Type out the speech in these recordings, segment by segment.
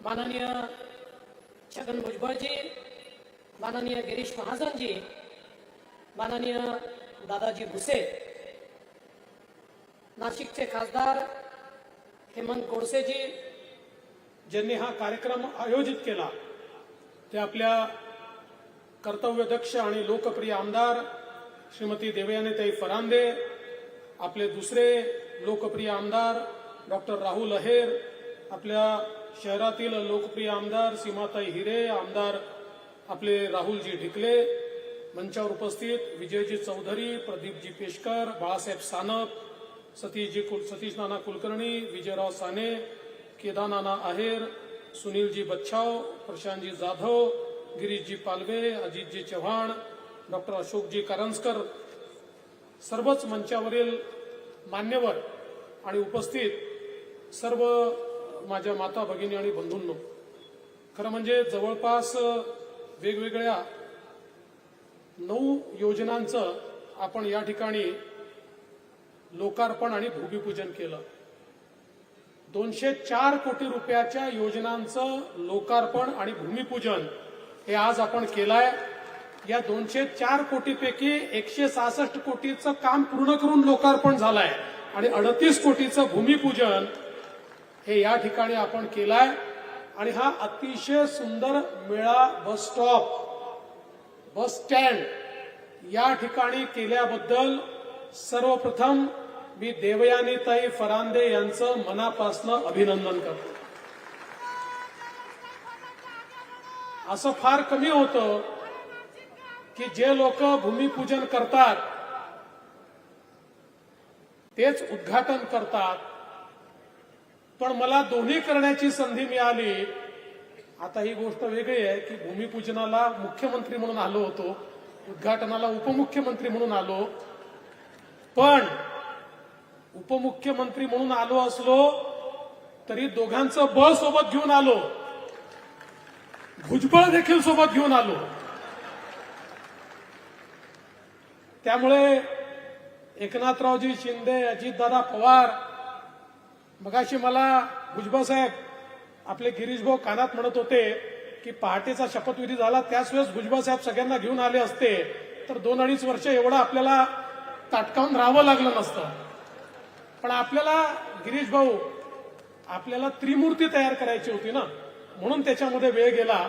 माननीय छगन भुजबळजी माननीय गिरीश महाजनजी माननीय दादाजी भुसे नाशिकचे खासदार हेमंत गोडसेजी ज्यांनी हा कार्यक्रम आयोजित केला ते आपल्या कर्तव्यदक्ष आणि लोकप्रिय आमदार श्रीमती देवयानीताई फरांदे आपले दुसरे लोकप्रिय आमदार डॉक्टर राहुल अहेर आपल्या शहरातील लोकप्रिय आमदार सीमाताई हिरे आमदार आपले राहुलजी ढिकले मंचावर उपस्थित विजयजी चौधरी प्रदीपजी पेशकर बाळासाहेब सानप सतीशजी कुल सतीश नाना कुलकर्णी विजयराव साने केदारनाना आहेर सुनीलजी बच्छाव प्रशांतजी जाधव गिरीशजी पालवे अजितजी चव्हाण डॉक्टर अशोकजी करंजकर. सर्वच मंचावरील मान्यवर आणि उपस्थित सर्व माझ्या माता भगिनी आणि बंधूंनो खरं म्हणजे जवळपास वेगवेगळ्या नऊ योजनांचं आपण या ठिकाणी लोकार्पण आणि भूमिपूजन केलं. दोनशे चार कोटी रुपयाच्या योजनांचं लोकार्पण आणि भूमिपूजन हे आज आपण केलंय. या दोनशे चार कोटीपैकी एकशे सहासष्ट कोटीचं काम पूर्ण करून लोकार्पण झालंय आणि अडतीस कोटीचं भूमिपूजन हे या ठिकाणी आपण केलाय. आणि हा अतिशय सुंदर मेळा बस स्टॉप बस स्टँड या ठिकाणी केल्याबद्दल सर्वप्रथम मी देवयानीताई फरांदे यांचं मनापासनं अभिनंदन करतो. असं फार कमी होतं की जे लोक भूमिपूजन करतात तेच उद्घाटन करतात पण मला दोन्ही करण्याची संधी मिळाली. आता ही गोष्ट वेगळी आहे की भूमिपूजनाला मुख्यमंत्री म्हणून आलो होतो उद्घाटनाला उपमुख्यमंत्री म्हणून आलो. पण उपमुख्यमंत्री म्हणून आलो असलो तरी दोघांचं बळ सोबत घेऊन आलो. भुजबळ देखील सोबत घेऊन आलो. त्यामुळे एकनाथरावजी शिंदे अजितदादा पवार मगाशी मला भुजबळ साहेब आपले गिरीश भाऊ कानात म्हणत होते की पहाटेचा शपथविधी झाला त्याच वेळेस भुजबळ साहेब सगळ्यांना घेऊन आले असते. तर दोन अडीच वर्ष एवढं आपल्याला ताटकावून राहावं लागलं नसतं. पण आपल्याला गिरीश भाऊ आपल्याला त्रिमूर्ती तयार करायची होती ना म्हणून त्याच्यामध्ये वेळ गेला.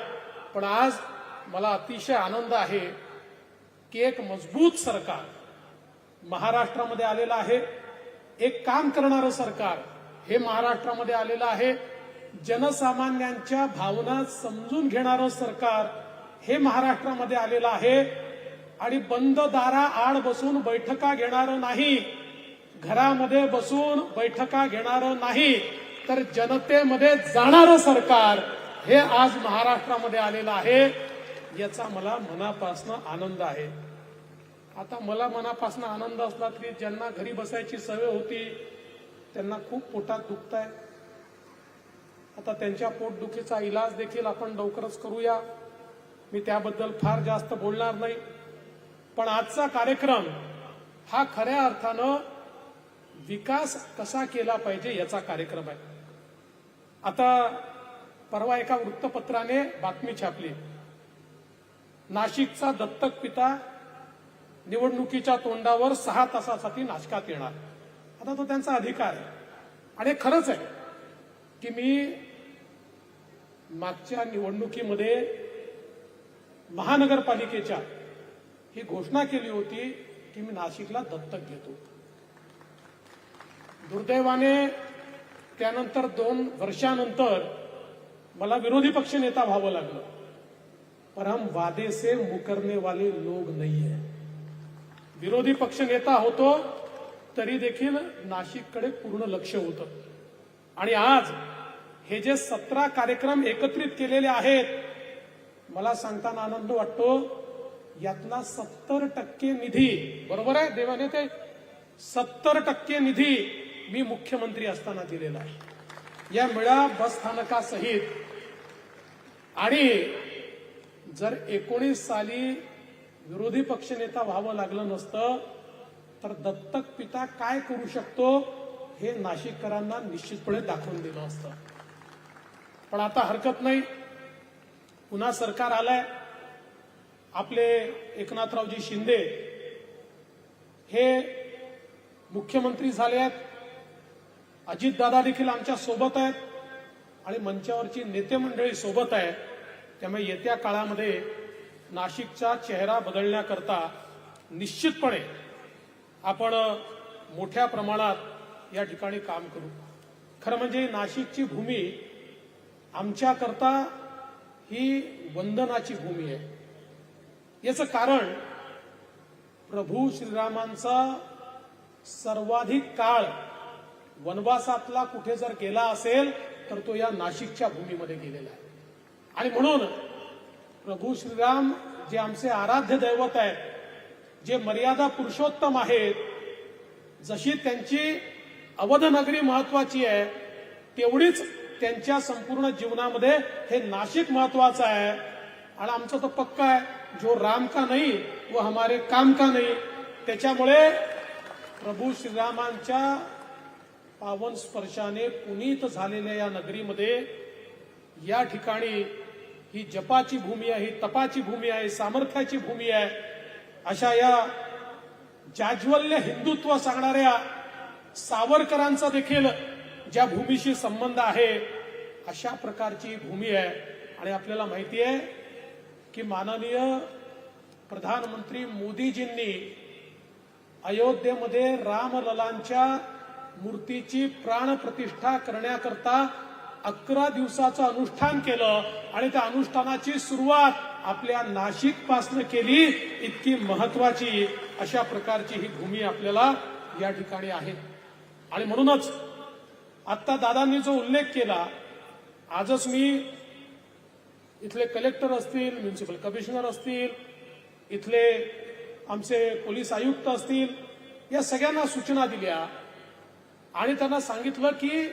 पण आज मला अतिशय आनंद आहे की एक मजबूत सरकार महाराष्ट्रामध्ये आलेलं आहे. एक काम करणारं सरकार हे महाराष्ट्रामध्ये आलेलं आहे. जनसामान्यांच्या भावना समजून घेणारं सरकार हे महाराष्ट्रामध्ये आलेलं आहे. आणि बंद दारा आड बसून बैठका घेणारं नाही. घरामध्ये बसून बैठका घेणारं नाही. तर जनतेमध्ये जाणारं सरकार हे आज महाराष्ट्रामध्ये आलेलं आहे. याचा मला मनापासनं आनंद आहे. आता मला मनापासून आनंद असला तरी ज्यांना घरी बसायची सवय होती त्यांना खूप पोटात दुखत आहे आता त्यांच्या पोटदुखीचा इलाज देखील आपण लवकरच करूया. मी त्याबद्दल फार जास्त बोलणार नाही. पण आजचा कार्यक्रम हा खऱ्या अर्थानं विकास कसा केला पाहिजे याचा कार्यक्रम आहे. आता परवा एका वृत्तपत्राने बातमी छापली. नाशिकचा दत्तक पिता निवडणुकीच्या तोंडावर सहा तासासाठी नाशकात येणार. आता तो त्यांचा अधिकार आहे. आणि खरंच आहे की मी मागच्या निवडणुकीमध्ये महानगरपालिकेच्या ही घोषणा केली होती की मी नाशिकला दत्तक घेतो. दुर्दैवाने त्यानंतर दोन वर्षानंतर मला विरोधी पक्ष नेता व्हावं लागलं. पर हम वादे से मुकरने वाले लोग नहीं है. विरोधी पक्ष नेता होतो तरी देखील नाशिककडे पूर्ण लक्ष होतं. आणि आज हे जे सतरा कार्यक्रम एकत्रित केलेले आहेत मला सांगताना आनंद वाटतो यातला सत्तर टक्के निधी बरोबर आहे देवाने ते सत्तर टक्के निधी मी मुख्यमंत्री असताना दिलेला आहे. या मिळा बसस्थानकासहित आणि जर एकोणीस साली विरोधी पक्षनेता व्हावं लागलं नसतं तर दत्तक पिता काय करू शकतो हे नाशिककरांना निश्चितपणे दाखवून दिलं असतं. पण आता हरकत नाही. पुन्हा सरकार आलंय. आपले एकनाथरावजी शिंदे हे मुख्यमंत्री झाले आहेत. अजितदादा देखील आमच्यासोबत आहेत आणि मंचावरची नेते मंडळी सोबत आहे त्यामुळे येत्या काळामध्ये नाशिकचा चेहरा बदलण्याकरता निश्चितपणे आपण मोठ्या प्रमाणात या ठिकाणी काम करू. खरं म्हणजे नाशिकची भूमी आमच्याकरता ही वंदनाची भूमी आहे. याचं कारण प्रभू श्रीरामांचा सर्वाधिक काळ वनवासातला कुठे जर गेला असेल तर तो या नाशिकच्या भूमीमध्ये गेलेला आहे. आणि म्हणून प्रभू श्रीराम जे आमचे आराध्य दैवत आहेत जे मर्यादा पुरुषोत्तम आहेत जशी त्यांची अवधनगरी महत्वाची आहे तेवढीच त्यांच्या संपूर्ण जीवनामध्ये हे नाशिक महत्वाचं आहे. आणि आमचं तो पक्का आहे जो राम का नाही व हमारे काम का नाही त्याच्यामुळे प्रभू श्रीरामांच्या पावन स्पर्शाने पुनीत झालेल्या या नगरीमध्ये या ठिकाणी ही जपाची भूमी आहे ही तपाची भूमी आहे सामर्थ्याची भूमी आहे. अशा या जाज्वल्य हिंदुत्व सांगणाऱ्या सावरकरांचा देखील ज्या भूमीशी संबंध आहे अशा प्रकारची भूमी आहे. आणि आपल्याला माहिती आहे की माननीय प्रधानमंत्री मोदीजींनी अयोध्येमध्ये रामललांच्या मूर्तीची प्राणप्रतिष्ठा करण्याकरता अकरा दिवसाचं अनुष्ठान केलं आणि त्या अनुष्ठानाची सुरुवात आपल्या नाशिक पासनं केली इतकी महत्वाची अशा प्रकारची ही भूमी आपल्याला या ठिकाणी आहे. आणि म्हणूनच आता दादांनी जो उल्लेख केला आजच मी इथले कलेक्टर असतील म्युन्सिपल कमिशनर असतील इथले आमचे पोलीस आयुक्त असतील या सगळ्यांना सूचना दिल्या आणि त्यांना सांगितलं की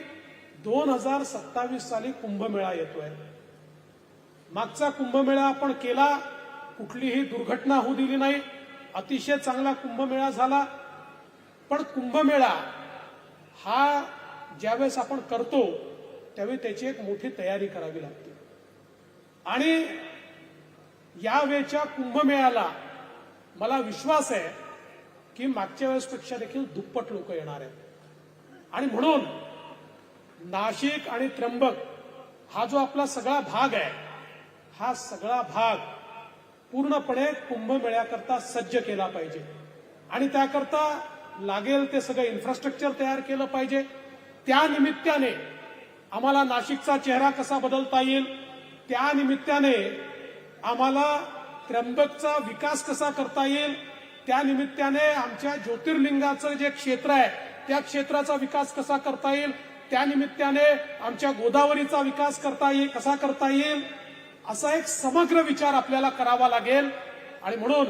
दोन हजार सत्तावीस साली कुंभमेळा येतोय. मागचा कुंभमेळा आपण केला कुठलीही दुर्घटना होऊ दिली नाही. अतिशय चांगला कुंभमेळा झाला. पण कुंभमेळा हा ज्यावेळेस आपण करतो त्यावेळी त्याची एक मोठी तयारी करावी लागते. आणि यावेळच्या कुंभमेळ्याला मला विश्वास आहे की मागच्या वेळेसपेक्षा देखील दुप्पट लोक येणार आहेत. आणि म्हणून नाशिक आणि त्र्यंबक हा जो आपला सगळा भाग आहे हा सगळा भाग पूर्णपणे कुंभमेळ्याकरता सज्ज केला पाहिजे. आणि त्याकरता लागेल ते सगळं इन्फ्रास्ट्रक्चर तयार केलं पाहिजे. त्या निमित्ताने आम्हाला नाशिकचा चेहरा कसा बदलता येईल? त्या निमित्ताने आम्हाला त्र्यंबकचा विकास कसा करता येईल? त्या निमित्ताने आमच्या ज्योतिर्लिंगाचं जे क्षेत्र आहे त्या क्षेत्राचा विकास कसा करता येईल? त्या निमित्ताने आमच्या गोदावरीचा विकास करता येईल कसा करता येईल? असा एक समग्र विचार आपल्याला करावा लागेल. आणि म्हणून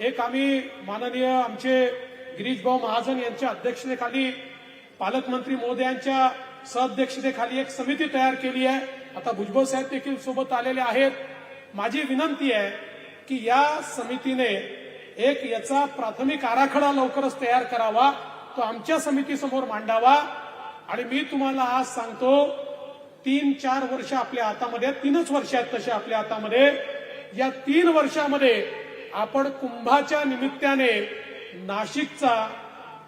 एक आम्ही माननीय आमचे गिरीशभाऊ महाजन यांच्या अध्यक्षतेखाली पालकमंत्री मोदयांच्या सहअध्यक्षतेखाली एक समिती तयार केली आहे. आता भुजबळ साहेब देखील सोबत आलेले आहेत. माझी विनंती आहे की या समितीने एक याचा प्राथमिक आराखडा लवकरच तयार करावा. तो आमच्या समितीसमोर मांडावा. आणि मी तुम्हाला आज सांगतो तीन चार वर्ष आपल्या हातामध्ये तीनच वर्ष आहेत तसे आपल्या हातामध्ये. या तीन वर्षामध्ये आपण कुंभाच्या निमित्ताने नाशिकचा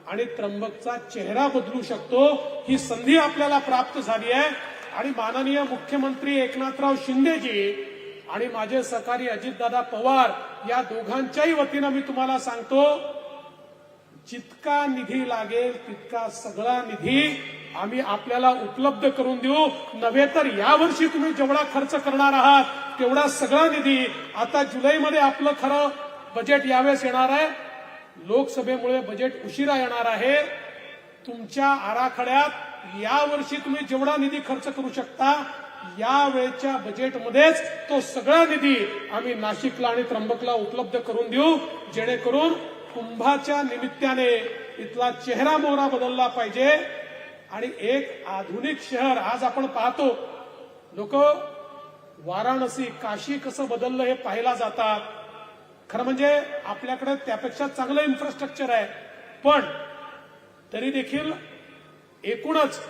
आणि त्र्यंबकचा चेहरा बदलू शकतो. ही संधी आपल्याला प्राप्त झाली आहे. आणि माननीय मुख्यमंत्री एकनाथराव शिंदेजी आणि माझे सहकारी अजितदादा पवार या दोघांच्याही वतीनं मी तुम्हाला सांगतो जितका निधी लागेल तितका सगळा निधी आम्ही आपल्याला उपलब्ध करून देऊ. नव्हे तर यावर्षी तुम्ही जेवढा खर्च करणार आहात तेवढा सगळा निधी आता जुलैमध्ये आपलं खरं बजेट यावेळेस येणार आहे. लोकसभेमुळे बजेट उशिरा येणार आहे. तुमच्या आराखड्यात यावर्षी तुम्ही जेवढा निधी खर्च करू शकता या वेळच्या बजेटमध्येच तो सगळा निधी आम्ही नाशिकला आणि त्र्यंबकला उपलब्ध करून देऊ. जेणेकरून कुंभाच्या निमित्ताने इथला चेहरा मोहरा बदलला पाहिजे. आणि एक आधुनिक शहर आज आपण पाहतो. लोक वाराणसी काशी कसं बदललं हे पाहायला जातात. खरं म्हणजे आपल्याकडे त्यापेक्षा चांगलं इन्फ्रास्ट्रक्चर आहे. पण तरी देखील एकूणच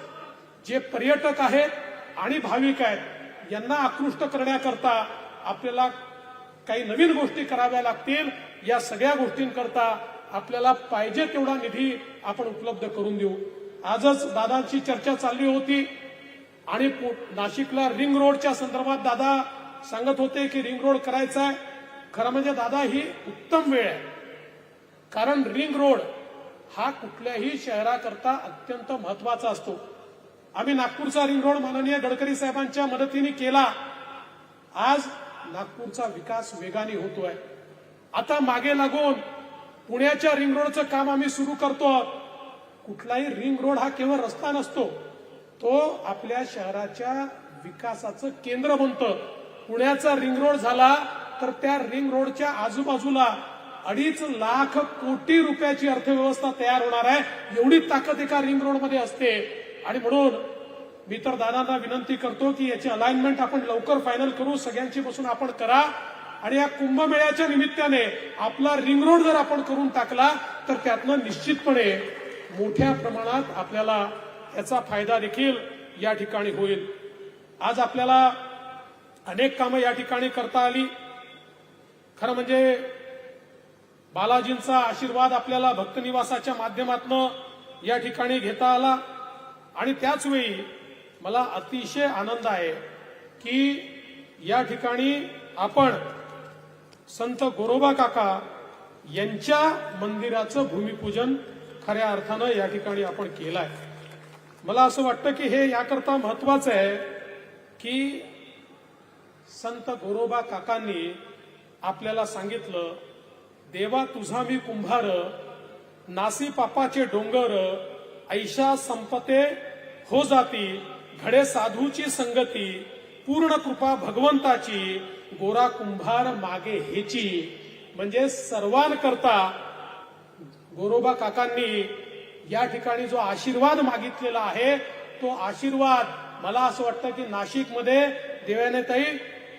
जे पर्यटक आहेत आणि भाविक आहेत यांना आकृष्ट करण्याकरता आपल्याला काही नवीन गोष्टी कराव्या लागतील. या सगळ्या गोष्टींकरता आपल्याला पाहिजे तेवढा निधी आपण उपलब्ध करून देऊ. आजच दादांची चर्चा चालली होती आणि पु- नाशिकला रिंग रोडच्या संदर्भात दादा सांगत होते की रिंग रोड करायचा आहे. खरं म्हणजे दादा ही उत्तम वेळ आहे. कारण रिंग रोड हा कुठल्याही शहराकरता अत्यंत महत्त्वाचा असतो. आम्ही नागपूरचा रिंग रोड माननीय गडकरी साहेबांच्या मदतीने केला. आज नागपूरचा विकास वेगाने होतोय. आता मागे लागून पुण्याच्या रिंग रोडचं काम आम्ही सुरू करतो कुठलाही रिंग रोड हा केवळ रस्ता नसतो तो आपल्या शहराच्या विकासाचं केंद्र बनतं. पुण्याचा रिंग रोड झाला तर त्या रिंग रोडच्या आजूबाजूला अडीच लाख कोटी रुपयाची अर्थव्यवस्था तयार होणार आहे. एवढी ताकद एका रिंग रोडमध्ये असते. आणि म्हणून मी तर दादांना विनंती करतो की याची अलाइनमेंट आपण लवकर फायनल करू. सगळ्यांची बसून आपण करा. आणि या कुंभमेळ्याच्या निमित्ताने आपला रिंग रोड जर आपण करून टाकला तर त्यातनं निश्चितपणे मोठ्या प्रमाणात आपल्याला याचा फायदा देखील या ठिकाणी होईल. आज आपल्याला अनेक कामं या ठिकाणी करता आली. खरं म्हणजे बालाजींचा आशीर्वाद आपल्याला भक्तनिवासाच्या माध्यमातून या ठिकाणी घेता आला. आणि त्याचवेळी मला अतिशय आनंद आहे की या ठिकाणी आपण संत गोरोबा काका यांच्या मंदिराचं भूमिपूजन खऱ्या अर्थानं या ठिकाणी आपण केलाय. मला असं वाटतं की हे याकरता महत्वाचं आहे की संत गोरोबा काकांनी आपल्याला सांगितलं देवा तुझा मी कुंभार नासी पापाचे डोंगर ऐशा संपते हो जाती घडे साधूची संगती पूर्ण कृपा भगवंताची गोरा कुंभार मागे हेची. म्हणजे सर्वांकरता गोरोबा काकांनी या ठिकाणी जो आशीर्वाद मागितलेला आहे तो आशीर्वाद मला असं वाटतं की नाशिकमध्ये देवानेताई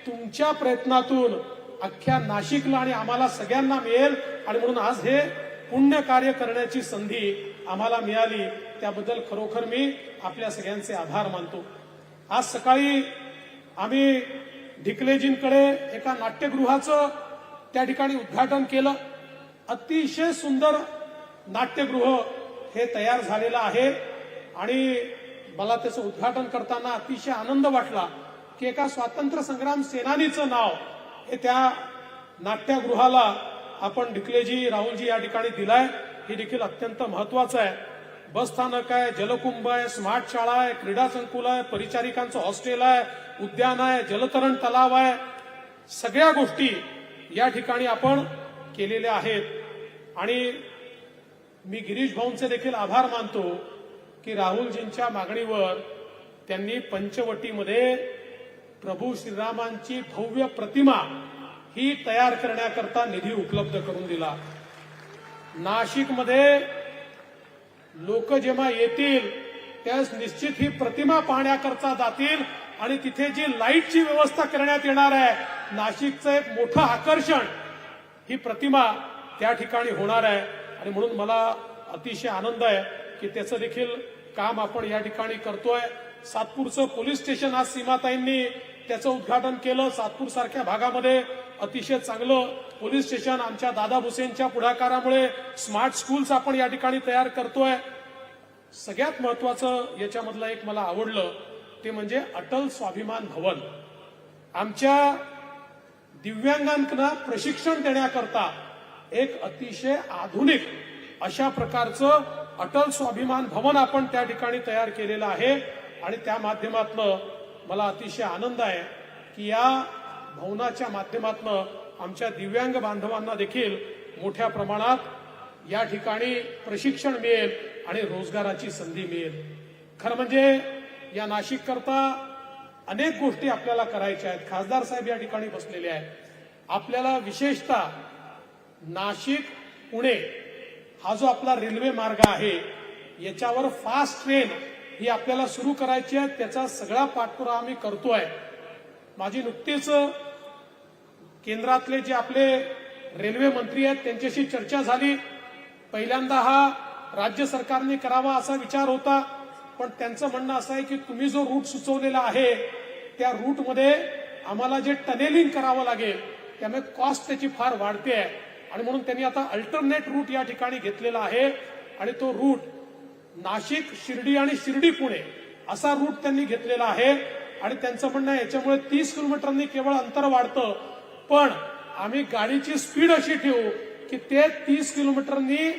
तुमच्या प्रयत्नातून अख्ख्या नाशिकला आणि आम्हाला सगळ्यांना मिळेल आणि म्हणून आज हे पुण्य कार्य करण्याची संधी आम्हाला मिळाली. त्याबद्दल खरोखर मी आपल्या सगळ्यांचे आभार मानतो. आज सकाळी आम्ही ढिकलेजींकडे एका नाट्यगृहाचं त्या ठिकाणी उद्घाटन केलं. अतिशय सुंदर नाट्यगृह हे तयार झालेलं आहे. आणि मला त्याचं उद्घाटन करताना अतिशय आनंद वाटला की एका स्वातंत्र्य संग्राम सेनानीचं नाव हे त्या नाट्यगृहाला आपण डिकलेजी राहुलजी या ठिकाणी दिलाय. हे देखील अत्यंत महत्वाचं आहे. बस स्थानक आहे जलकुंभ आहे स्मार्ट शाळा आहे क्रीडा संकुल आहे परिचारिकांचं हॉस्टेल आहे उद्यान आहे जलतरण तलाव आहे. सगळ्या गोष्टी या ठिकाणी आपण केलेल्या आहेत. आणि मी गिरीश भाऊंचे देखील आभार मानतो की राहुलजींच्या मागणीवर त्यांनी पंचवटीमध्ये प्रभू श्रीरामांची भव्य प्रतिमा ही तयार करण्याकरता निधी उपलब्ध करून दिला. नाशिकमध्ये लोक जेव्हा येतील त्यास निश्चित ही प्रतिमा पाहण्याकरता जातील आणि तिथे जी लाईटची व्यवस्था करण्यात येणार आहे नाशिकचं एक मोठं आकर्षण ही प्रतिमा त्या ठिकाणी होणार आहे. आणि म्हणून मला अतिशय आनंद आहे की त्याचं देखील काम आपण या ठिकाणी करतोय. सातपूरचं पोलीस स्टेशन आज सीमाताईंनी त्याचं उद्घाटन केलं. सातपूर सारख्या भागामध्ये अतिशय चांगलं पोलीस स्टेशन आमच्या दादा भुसेनच्या पुढाकारामुळे स्मार्ट स्कूल्स आपण या ठिकाणी तयार करतोय. सगळ्यात महत्वाचं याच्यामधलं एक मला आवडलं ते म्हणजे अटल स्वाभिमान भवन. आमच्या दिव्यांगांना प्रशिक्षण देण्याकरता एक अतिशय आधुनिक अशा प्रकारचं अटल स्वाभिमान भवन आपण त्या ठिकाणी तयार केलेलं आहे. आणि त्या माध्यमातनं मला अतिशय आनंद आहे की या भवनाच्या माध्यमातनं आमच्या दिव्यांग बांधवांना देखील मोठ्या प्रमाणात या ठिकाणी प्रशिक्षण मिळेल आणि रोजगाराची संधी मिळेल. खरं म्हणजे या नाशिक करता अनेक गोष्टी आपल्याला करायच्या आहेत. खासदार साहेब या ठिकाणी बसलेले आहेत. आपल्याला विशेषतः नाशिक पुणे हा जो आपला रेल्वे मार्ग आहे याच्यावर फास्ट ट्रेन ही आपल्याला सुरू करायची आहे. त्याचा सगळा पाठपुरावा आम्ही करतोय. माझी नुकतीच केंद्रातले जे आपले रेल्वे मंत्री आहेत त्यांच्याशी चर्चा झाली. पहिल्यांदा हा राज्य सरकारने करावा असा विचार होता. पण त्यांचं म्हणणं असं आहे की तुम्ही जो रूट सुचवलेला आहे त्या रूटमध्ये आम्हाला जे टनेलिंग करावं लागेल त्यामुळे कॉस्ट त्याची फार वाढते आहे. आणि म्हणून त्यांनी आता अल्टरनेट रूट या ठिकाणी घेतलेला आहे. आणि तो रूट नाशिक शिर्डी आणि शिर्डी पुणे असा रूट त्यांनी घेतलेला आहे. आणि त्यांचं म्हणणं आहे याच्यामुळे तीस किलोमीटरनी केवळ अंतर वाढतं. पण आम्ही गाडीची स्पीड अशी ठेवू की ते तीस किलोमीटरनी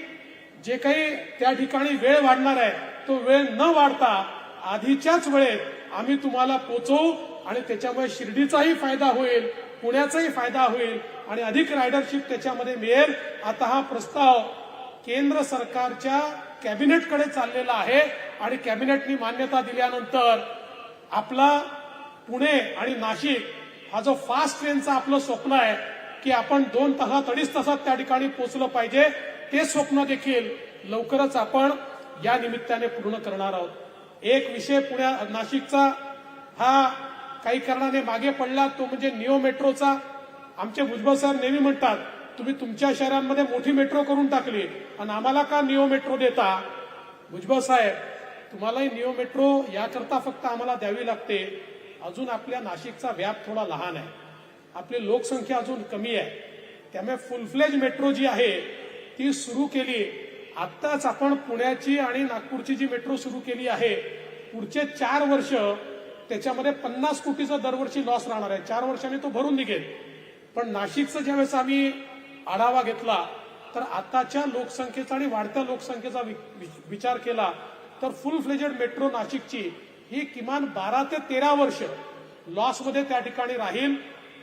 जे काही त्या ठिकाणी वेळ वाढणार आहे तो वेळ न वाढता आधीच्याच वेळेत आम्ही तुम्हाला पोचवू आणि त्याच्यामुळे शिर्डीचाही फायदा होईल पुण्याचाही फायदा होईल आणि अधिक रायडरशिप त्याच्यामध्ये मिळेल. आता हा प्रस्ताव केंद्र सरकारच्या कॅबिनेटकडे चाललेला आहे आणि कॅबिनेटनी मान्यता दिल्यानंतर आपला पुणे आणि नाशिक हा जो फास्ट ट्रेनचा आपलं स्वप्न आहे की आपण दोन तासात अडीच तासात त्या ठिकाणी पोहोचलं पाहिजे ते स्वप्न देखील लवकरच आपण या निमित्ताने पूर्ण करणार आहोत. एक विषय पुण्या नाशिकचा हा काही कारणाने मागे पडला तो म्हणजे निओ मेट्रोचा. आमचे भुजबळ साहेब नेहमी म्हणतात तुम्ही तुमच्या शहरांमध्ये मोठी मेट्रो करून टाकली आणि आम्हाला का निओ मेट्रो देता? भुजबळ साहेब तुम्हालाही निओ मेट्रो याकरता फक्त आम्हाला द्यावी लागते. अजून आपल्या नाशिकचा व्याप थोडा लहान आहे. आपली लोकसंख्या अजून कमी आहे. त्यामुळे फुलफ्लेज मेट्रो जी आहे ती सुरू केली. आत्ताच आपण पुण्याची आणि नागपूरची जी मेट्रो सुरू केली आहे पुढचे चार वर्ष त्याच्यामध्ये पन्नास कोटीचा दरवर्षी लॉस राहणार आहे. चार वर्षांनी तो भरून निघेल. पण नाशिकचा ज्यावेळेस आम्ही आढावा घेतला तर आताच्या लोकसंख्येचा आणि वाढत्या लोकसंख्येचा वि- वि- विचार केला तर फुल फ्लेजेड मेट्रो नाशिकची ही किमान बारा ते तेरा वर्ष लॉसमध्ये त्या ठिकाणी राहील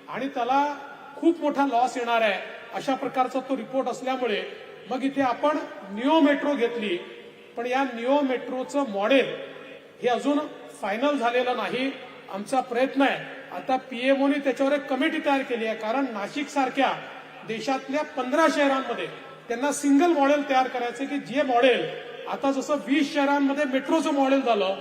आणि त्याला खूप मोठा लॉस येणार आहे अशा प्रकारचा तो रिपोर्ट असल्यामुळे मग इथे आपण निओ मेट्रो घेतली. पण या निओ मेट्रोचं मॉडेल हे अजून फायनल झालेलं नाही आमचा प्रयत्न आहे. आता पीएमओने त्याच्यावर एक कमिटी तयार केली आहे. कारण नाशिक सारख्या देशातल्या पंधरा शहरांमध्ये त्यांना सिंगल मॉडेल तयार करायचं की जे मॉडेल आता जसं वीस शहरांमध्ये मेट्रोचं मॉडेल झालं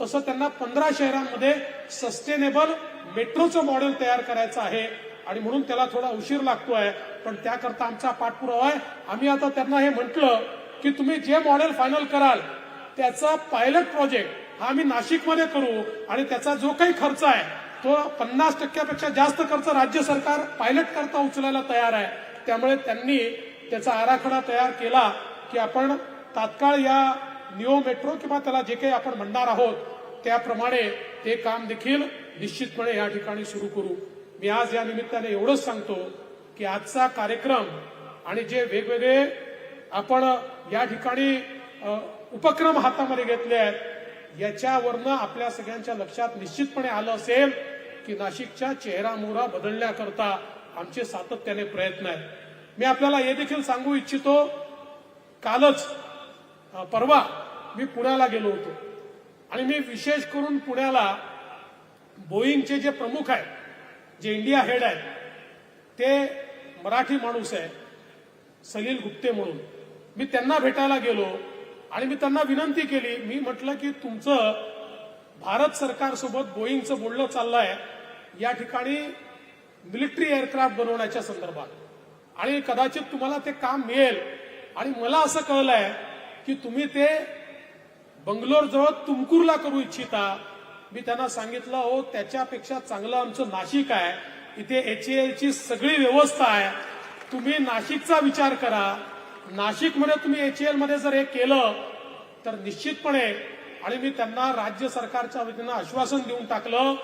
तसं त्यांना पंधरा शहरांमध्ये सस्टेनेबल मेट्रोचं मॉडेल तयार करायचं आहे. आणि म्हणून त्याला थोडा उशीर लागतोय. पण त्याकरता आमचा पाठपुरावा आहे. आम्ही आता त्यांना हे म्हटलं की तुम्ही जे मॉडेल फायनल कराल त्याचा पायलट प्रोजेक्ट हा आम्ही नाशिकमध्ये करू. आणि त्याचा जो काही खर्च आहे तो पन्नास टक्क्यापेक्षा जास्त खर्च राज्य सरकार पायलट करता उचलायला तयार आहे. त्यामुळे त्यांनी त्याचा आराखडा तयार केला की आपण तात्काळ या निओ मेट्रो किंवा त्याला जे काही आपण म्हणणार आहोत त्याप्रमाणे ते काम देखील निश्चितपणे या ठिकाणी सुरू करू. मी आज या निमित्ताने एवढंच सांगतो की आजचा कार्यक्रम आणि जे वेगवेगळे आपण या ठिकाणी उपक्रम हातामध्ये घेतले आहेत याच्यावरनं आपल्या सगळ्यांच्या लक्षात निश्चितपणे आलं असेल की नाशिकच्या चेहरा मोहरा बदलण्याकरता आमचे सातत्याने प्रयत्न आहेत. मी आपल्याला हे देखील सांगू इच्छितो कालच परवा मी पुण्याला गेलो होतो. आणि मी विशेष करून पुण्याला बोईंगचे जे प्रमुख आहेत जे इंडिया हेड आहेत ते मराठी माणूस आहे सलील गुप्ते म्हणून. मी त्यांना भेटायला गेलो आणि मी त्यांना विनंती केली. मी म्हटलं की तुमचं भारत सरकारसोबत बोईंगचं बोलणं आहे या ठिकाणी मिलिटरी एअरक्राफ्ट बनवण्याच्या संदर्भात. आणि कदाचित तुम्हाला ते काम मिळेल. आणि मला असं कळलंय की तुम्ही ते बंगलोर जवळ तुमकुरला करू इच्छिता. मी त्यांना सांगितलं हो त्याच्यापेक्षा चांगलं आमचं नाशिक आहे. इथे एच सगळी व्यवस्था आहे. तुम्ही नाशिकचा विचार करा. नाशिकमध्ये तुम्ही एच मध्ये जर हे केलं तर निश्चितपणे आणि मी त्यांना राज्य सरकारच्या वतीनं आश्वासन देऊन टाकलं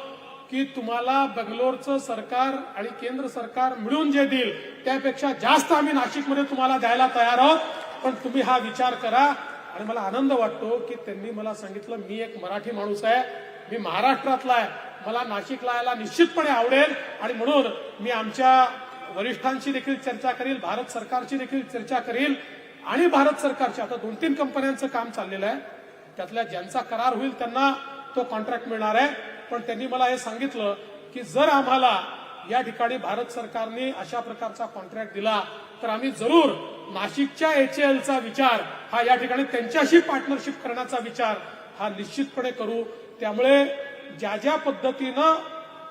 की तुम्हाला बंगलोरचं सरकार आणि केंद्र सरकार मिळून जे देईल त्यापेक्षा जास्त आम्ही नाशिकमध्ये तुम्हाला द्यायला तयार आहोत. पण तुम्ही हा विचार करा. आणि मला आनंद वाटतो की त्यांनी मला सांगितलं मी एक मराठी माणूस आहे मी महाराष्ट्रातला आहे मला नाशिकला यायला निश्चितपणे आवडेल. आणि म्हणून मी आमच्या वरिष्ठांशी देखील चर्चा करील भारत सरकारची देखील चर्चा करील. आणि भारत सरकारच्या आता दोन तीन कंपन्यांचं काम चाललेलं आहे. त्यातल्या ज्यांचा करार होईल त्यांना तो कॉन्ट्रॅक्ट मिळणार आहे. पण त्यांनी मला हे सांगितलं की जर आम्हाला या ठिकाणी भारत सरकारने अशा प्रकारचा कॉन्ट्रॅक्ट दिला तर आम्ही जरूर नाशिकच्या एच विचार हा या ठिकाणी त्यांच्याशी पार्टनरशिप करण्याचा विचार हा निश्चितपणे करू. त्यामुळे ज्या ज्या पद्धतीनं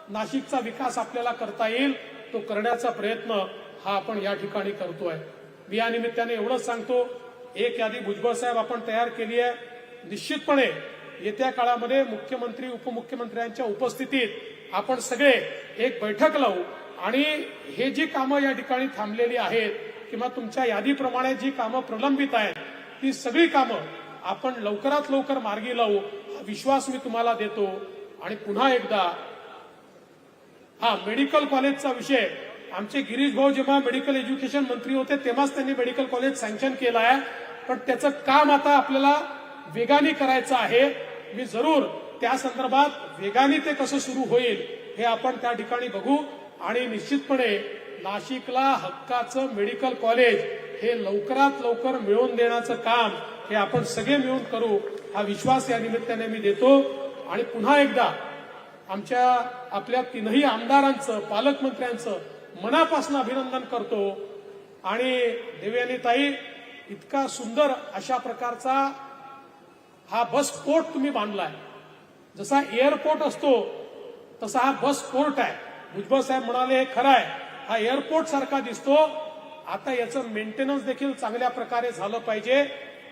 नाशिकचा विकास आपल्याला करता येईल तो करण्याचा प्रयत्न हा आपण या ठिकाणी करतोय. मी या निमित्ताने एवढंच सांगतो एक यादी भुजबळ साहेब आपण तयार केली आहे. निश्चितपणे येत्या काळामध्ये मुख्यमंत्री उपमुख्यमंत्र्यांच्या उपस्थितीत आपण सगळे एक बैठक लावू. आणि हे जी कामं या ठिकाणी थांबलेली आहेत किंवा तुमच्या यादीप्रमाणे जी कामं प्रलंबित आहेत ती सगळी कामं आपण लवकरात लवकर मार्गी लावू हा विश्वास मी तुम्हाला देतो. आणि पुन्हा एकदा हा मेडिकल कॉलेजचा विषय आमचे गिरीश भाऊ जेव्हा मेडिकल एज्युकेशन मंत्री होते तेव्हाच त्यांनी मेडिकल कॉलेज सँक्शन केलं आहे. पण त्याचं काम आता आपल्याला वेगाने करायचं आहे. मी जरूर त्या संदर्भात वेगाने ते कसं सुरू होईल हे आपण त्या ठिकाणी बघू. आणि निश्चितपणे नाशिकला हक्काचं मेडिकल कॉलेज हे लवकरात लवकर मिळवून देण्याचं काम हे आपण सगळे मिळून करू हा विश्वास या निमित्ताने मी देतो. आणि पुन्हा एकदा आमच्या आपल्या तीनही आमदारांचं पालकमंत्र्यांचं मनापासून अभिनंदन करतो. आणि देवयानी ताई इतका सुंदर अशा प्रकारचा हा बस पोर्ट तुम्ही बांधलाय. जसा एअरपोर्ट असतो तसा हा बस पोर्ट आहे. भुजबळ साहेब म्हणाले हे खरं आहे हा एअरपोर्ट सारखा दिसतो. आता याचं मेंटेनन्स देखील चांगल्या प्रकारे झालं पाहिजे.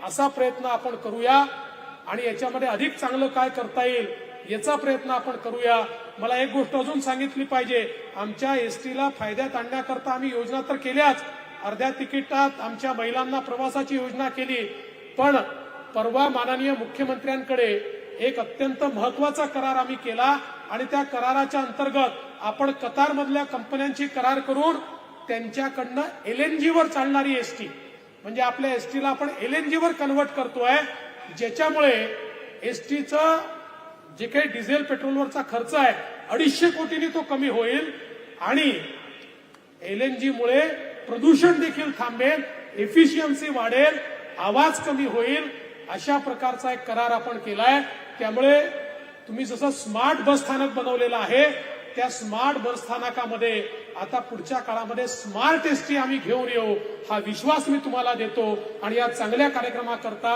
असा प्रयत्न आपण करूया आणि याच्यामध्ये अधिक चांगलं काय करता येईल याचा प्रयत्न आपण करूया. मला एक गोष्ट अजून सांगितली पाहिजे. आमच्या एसटीला फायद्यात आणण्याकरता आम्ही योजना तर केल्याच. अर्ध्या तिकिटात आमच्या महिलांना प्रवासाची योजना केली. पण परवा माननीय मुख्यमंत्र्यांकडे एक अत्यंत महत्त्वाचा करार आम्ही केला आणि त्या कराराच्या अंतर्गत आपण कतारमधल्या कंपन्यांची करार करून त्यांच्याकडनं एल एन चालणारी एसटी म्हणजे आपल्या एसटीला आपण एल एन करतोय ज्याच्यामुळे एसटीचं जे काही डिझेल पेट्रोलवरचा खर्च आहे अडीचशे कोटींनी तो कमी होईल आणि एल एन प्रदूषण देखील थांबेल एफिशियन्सी वाढेल आवाज कमी होईल अशा प्रकारचा एक करार आपण केलाय. त्यामुळे तुम्ही जसं स्मार्ट बस स्थानक बनवलेलं आहे त्या स्मार्ट बस स्थानकामध्ये आता पुढच्या काळामध्ये स्मार्ट एसटी आम्ही घेऊन येऊ हा विश्वास मी तुम्हाला देतो. आणि या चांगल्या कार्यक्रमाकरता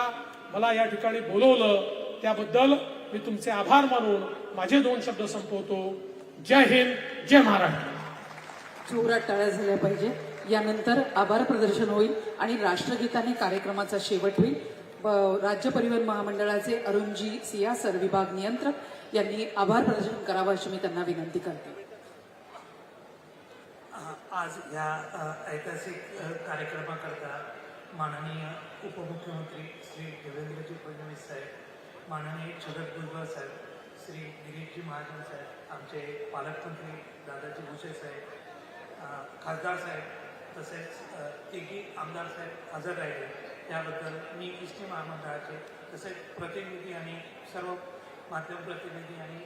मला या ठिकाणी बोलवलं त्याबद्दल मी तुमचे आभार मानून माझे दोन शब्द संपवतो. जय हिंद जय महाराष्ट्र. जोरात टाळ्या झाल्या पाहिजे. यानंतर आभार प्रदर्शन होईल आणि राष्ट्रगीताने कार्यक्रमाचा शेवट होईल. राज्य परिवहन महामंडळाचे अरुणजी सियासर विभाग नियंत्रक यांनी आभार प्रदर्शन करावं अशी मी त्यांना विनंती करते. आज या ऐतिहासिक कार्यक्रमाकरता माननीय उपमुख्यमंत्री श्री देवेंद्रजी फडणवीस साहेब माननीय छगन भुजबळ साहेब श्री दिलीपजी महाजन साहेब आमचे पालकमंत्री दादाजी भुसे साहेब खासदार साहेब तसेच अ, तिघी आमदार साहेब हजर राहिले. त्याबद्दल मी इष्टी महामंडळाचे तसेच प्रतिनिधी आणि सर्व माध्यम प्रतिनिधी आणि